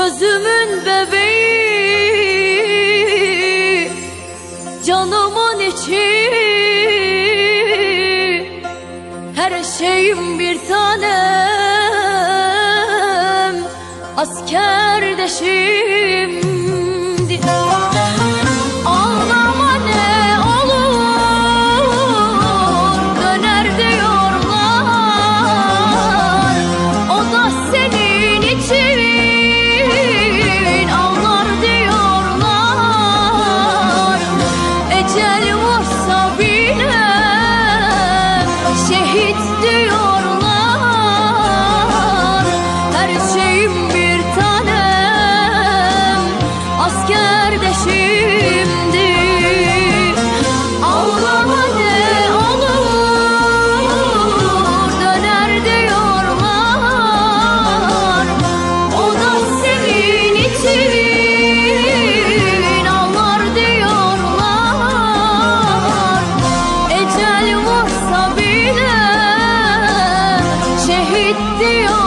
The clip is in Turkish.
Gözümün bebeği Canımın içi. Her şeyim bir tanem Askerdeşim gidiyorlar. Her şeyim bir tane. gitti o